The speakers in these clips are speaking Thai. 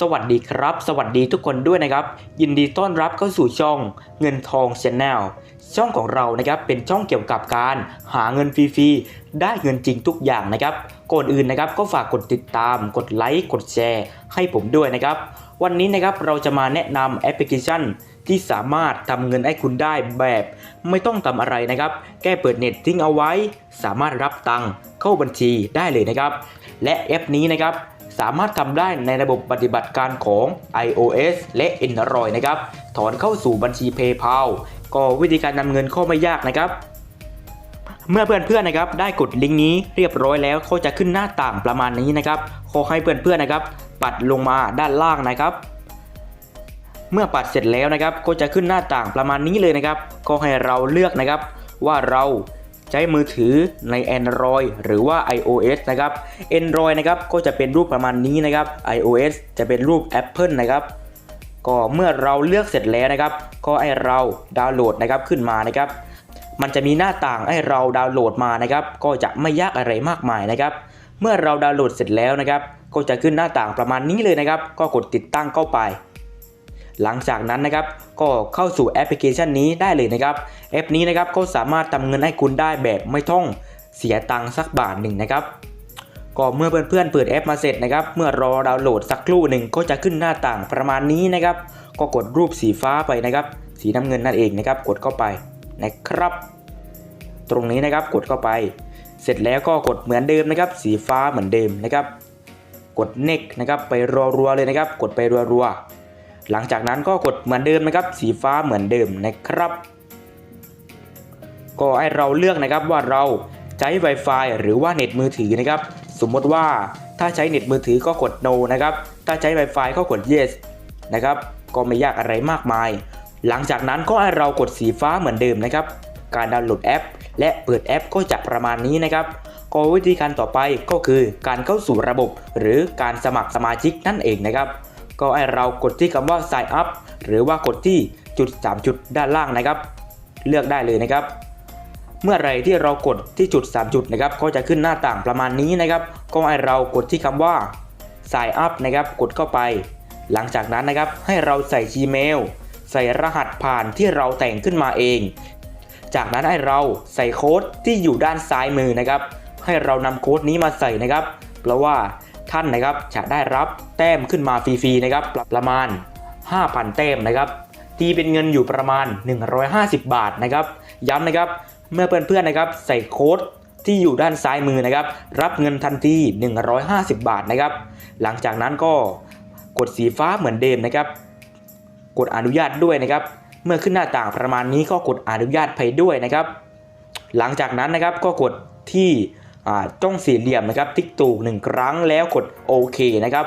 สวัสดีครับ สวัสดีทุกคนด้วยนะครับ ยินดีต้อนรับเข้าสู่ช่องเงินทองช n แนลช่องของเรานะครับเป็นช่องเกี่ยวกับการหาเงินฟรีๆได้เงินจริงทุกอย่างนะครับก่อนอื่นนะครับก็ฝากกดติดตาม กดไลค์กดแชร์ ให้ผมด้วยนะครับ วันนี้นะครับเราจะมาแนะนำแอปพลิเคชันที่สามารถทำเงินให้คุณได้แบบ ไม่ต้องทำอะไรนะครับ แค่เปิดเน็ตทิ้งเอาไว้ สามารถรับตังค์เข้าบัญชีได้เลยนะครับ และแอปนี้นะครับ สามารถทำได้ในระบบปฏิบัติการของ iOS และ Android นะครับ ถอนเข้าสู่บัญชี PayPal ก็วิธีการนำเงินเข้าไม่ยากนะครับ เมื่อเพื่อนๆนะครับ ได้กดลิงก์นี้เรียบร้อยแล้วเขาจะขึ้นหน้าต่างประมาณนี้นะครับ ขอให้เพื่อนๆนะครับ ปัดลงมาด้านล่างนะครับเมื่อปัดเสร็จแล้วนะครับ ก็จะขึ้นหน้าต่างประมาณนี้เลยนะครับ ก็ให้เราเลือกนะครับ ว่าเรา ใช้มือถือใน Android หรือว่า iOS นะครับ Android นะครับก็จะเป็นรูปประมาณนี้นะครับ iOS จะเป็นรูป Apple นะครับก็เมื่อเราเลือกเสร็จแล้วนะครับ ก็ให้เราดาวน์โหลดนะครับขึ้นมานะครับ มันจะมีหน้าต่างให้เราดาวน์โหลดมานะครับ ก็จะไม่ยากอะไรมากมายนะครับ เมื่อเราดาวน์โหลดเสร็จแล้วนะครับ ก็จะขึ้นหน้าต่างประมาณนี้เลยนะครับ ก็กดติดตั้งเข้าไป หลังจากนั้นนะครับก็เข้าสู่แอปพลิเคชันนี้ได้เลยนะครับแอปนี้นะครับก็สามารถทำเงินให้คุณได้แบบไม่ต้องเสียตังค์สักบาทหนึ่งนะครับก็เมื่อเพื่อนๆเปิดแอปมาเสร็จนะครับ เมื่อรอดาวน์โหลดสักครู่หนึ่งก็จะขึ้นหน้าต่างประมาณนี้นะครับ ก็กดรูปสีฟ้าไปนะครับ สีน้ำเงินนั่นเองนะครับ กดเข้าไปนะครับ ตรงนี้นะครับกดเข้าไป เสร็จแล้วก็กดเหมือนเดิมนะครับ สีฟ้าเหมือนเดิมนะครับ กด next นะครับ ไปรัวๆเลยนะครับ กดไปรัวๆ หลังจากนั้นก็กดเหมือนเดิมนะครับ สีฟ้าเหมือนเดิมนะครับ ก็ให้เราเลือกนะครับว่าเราใช้ Wi-Fi หรือว่าเน็ตมือถือนะครับ สมมติว่าถ้าใช้เน็ตมือถือก็กด no นะครับ ถ้าใช้ Wi-Fi ก็กด yes นะครับ ก็ไม่ยากอะไรมากมาย หลังจากนั้นก็ให้เรากดสีฟ้าเหมือนเดิมนะครับ การดาวน์โหลดแอป และเปิดแอปก็จะประมาณนี้นะครับก็วิธีการต่อไปก็คือการเข้าสู่ระบบ หรือการสมัครสมาชิกนั่นเองนะครับ ก็ให้เรากดที่คำว่า sign up หรือว่ากดที่จุด 3 จุดด้านล่างนะครับ เลือกได้เลยนะครับ เมื่อไรที่เรากดที่จุด 3 จุดนะครับ ก็จะขึ้นหน้าต่างประมาณนี้นะครับ ก็ให้เรากดที่คำว่า sign up นะครับ กดเข้าไป หลังจากนั้นนะครับ ให้เราใส่ Gmail ใส่รหัสผ่านที่เราแต่งขึ้นมาเอง จากนั้นให้เราใส่โค้ดที่อยู่ด้านซ้ายมือนะครับ ให้เรานำโค้ดนี้มาใส่นะครับ เพราะว่า ท่านนะครับจะได้รับแต้มขึ้นมาฟรีๆนะครับประมาณ 5,000 แต้มนะครับตีเป็นเงินอยู่ประมาณ 150 บาทนะครับย้ำนะครับเมื่อเพื่อนๆนะครับใส่โค้ดที่อยู่ด้านซ้ายมือนะครับรับเงินทันที 150 บาทนะครับหลังจากนั้นก็กดสีฟ้าเหมือนเดิมนะครับ กดอนุญาตด้วยนะครับ เมื่อขึ้นหน้าต่างประมาณนี้ก็กดอนุญาตไปด้วยนะครับ หลังจากนั้นนะครับก็กดที่ จ้องสี่เหลี่ยมนะครับติ๊กตูกหนึ่งครั้งแล้วกดโอเคนะครับ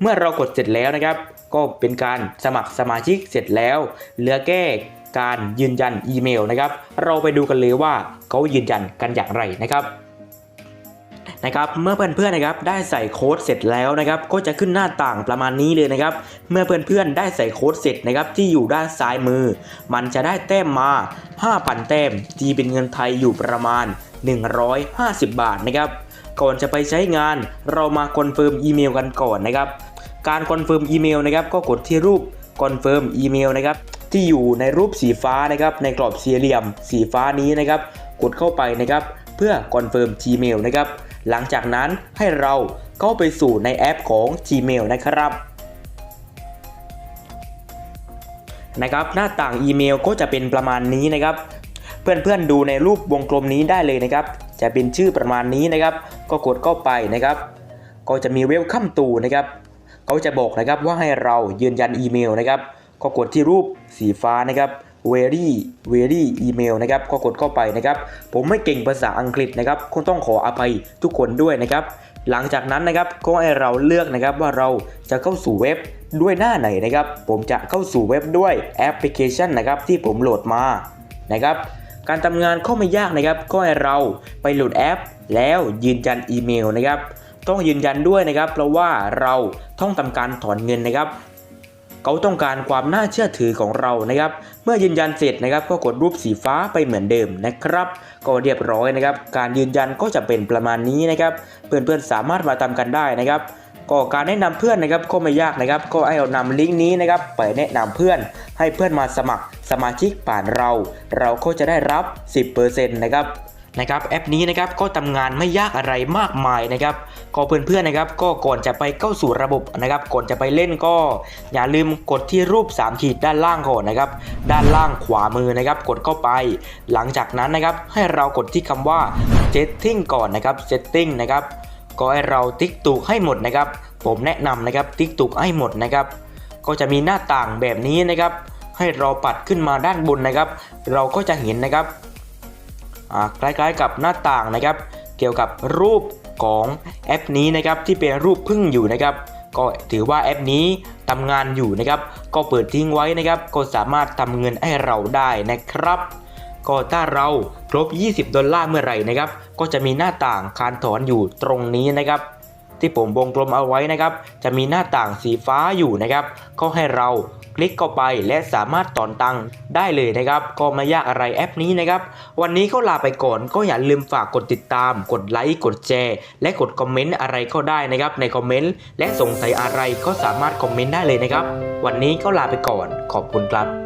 เมื่อเรากดเสร็จแล้วนะครับ ก็เป็นการสมัครสมาชิกเสร็จแล้ว เหลือแก้การยืนยันอีเมลนะครับ เราไปดูกันเลยว่าเขายืนยันกันอย่างไรนะครับนะครับเมื่อเพื่อนๆนะครับได้ใส่โค้ดเสร็จแล้วนะครับ ก็จะขึ้นหน้าต่างประมาณนี้เลยนะครับ เมื่อเพื่อนๆได้ใส่โค้ดเสร็จนะครับที่อยู่ด้านซ้ายมือ มันจะได้แต้มมา 5,000 แต้มตีเป็นเงินไทยอยู่ประมาณ 150 บาทนะครับ ก่อนจะไปใช้งานเรามาคอนเฟิร์มอีเมลกันก่อนนะครับ การคอนเฟิร์มอีเมลนะครับก็กดที่รูปคอนเฟิร์มอีเมลนะครับที่อยู่ในรูปสีฟ้านะครับในกรอบสี่เหลี่ยมสีฟ้านี้นะครับ กดเข้าไปนะครับเพื่อคอนเฟิร์ม Gmail นะครับ หลังจากนั้นให้เราเข้าไปสู่ในแอปของ Gmail นะครับนะครับหน้าต่างอีเมลก็จะเป็นประมาณนี้นะครับ เพื่อนๆดูในรูปวงกลมนี้ได้เลยนะครับ จะเป็นชื่อประมาณนี้นะครับ ก็กดเข้าไปนะครับ ก็จะมีเวลคัมตูนะครับเขาจะบอกนะครับว่าให้เรายืนยันอีเมลนะครับ ก็กดที่รูปสีฟ้านะครับ very very email นะครับก็กดเข้าไปนะครับ ผมไม่เก่งภาษาอังกฤษนะครับคงต้องขออภัยทุกคนด้วยนะครับ หลังจากนั้นนะครับก็ให้เราเลือกนะครับว่าเราจะเข้าสู่เว็บด้วยหน้าไหนนะครับ ผมจะเข้าสู่เว็บด้วยแอปพลิเคชันนะครับที่ผมโหลดมานะครับ การทำงานก็ไม่ยากนะครับ ก็ให้เราไปโหลดแอป แล้วยืนยันอีเมลนะครับ ต้องยืนยันด้วยนะครับ เพราะว่าเราต้องทำการถอนเงินนะครับเขาต้องการความน่าเชื่อถือของเรานะครับ เมื่อยืนยันเสร็จนะครับ ก็กดรูปสีฟ้าไปเหมือนเดิมนะครับ ก็เรียบร้อยนะครับ การยืนยันก็จะเป็นประมาณนี้นะครับ เพื่อนๆสามารถมาทำกันได้นะครับ ก็การแนะนำเพื่อนนะครับก็ไม่ยากนะครับ ก็ให้เรานำลิงก์นี้นะครับไปแนะนำเพื่อน ให้เพื่อนมาสมัครสมาชิกผ่านเรา เราก็จะได้รับ 10%นะครับนะครับแอปนี้นะครับก็ทำงานไม่ยากอะไรมากมายนะครับก็เพื่อนๆนะครับ ก็ก่อนจะไปเข้าสู่ระบบนะครับ ก่อนจะไปเล่นก็ อย่าลืมกดที่รูป 3 ขีดด้านล่างก่อนนะครับ ด้านล่างขวามือนะครับ กดเข้าไป หลังจากนั้นนะครับให้เรากดที่คำว่า setting ก่อนนะครับ setting นะครับ ก็ให้เราติ๊กตุกให้หมดนะครับ ผมแนะนำนะครับติ๊กตุกให้หมดนะครับ ก็จะมีหน้าต่างแบบนี้นะครับ ให้เราปัดขึ้นมาด้านบนนะครับ เราก็จะเห็นนะครับคล้ายๆกับหน้าต่างนะครับ เกี่ยวกับรูปของแอปนี้นะครับที่เป็นรูปพึ่งอยู่นะครับ ก็ถือว่าแอปนี้ทำงานอยู่นะครับ ก็เปิดทิ้งไว้นะครับ ก็สามารถทำเงินให้เราได้นะครับ ก็ถ้าเราครบ 20 ดอลลาร์เมื่อไหร่นะครับ ก็จะมีหน้าต่างการถอนอยู่ตรงนี้นะครับ ที่ผมวงกลมเอาไว้นะครับ จะมีหน้าต่างสีฟ้าอยู่นะครับ ก็ให้เราคลิกเข้าไปและสามารถถอนตังค์ได้เลยนะครับ ก็ไม่ยากอะไรแอปนี้นะครับ วันนี้ก็ลาไปก่อนก็อย่าลืมฝากกดติดตาม กดไลค์กดแชร์และกดคอมเมนต์อะไรก็ได้นะครับ ในคอมเมนต์และสงสัยอะไรก็สามารถคอมเมนต์ได้เลยนะครับ วันนี้ก็ลาไปก่อนขอบคุณครับ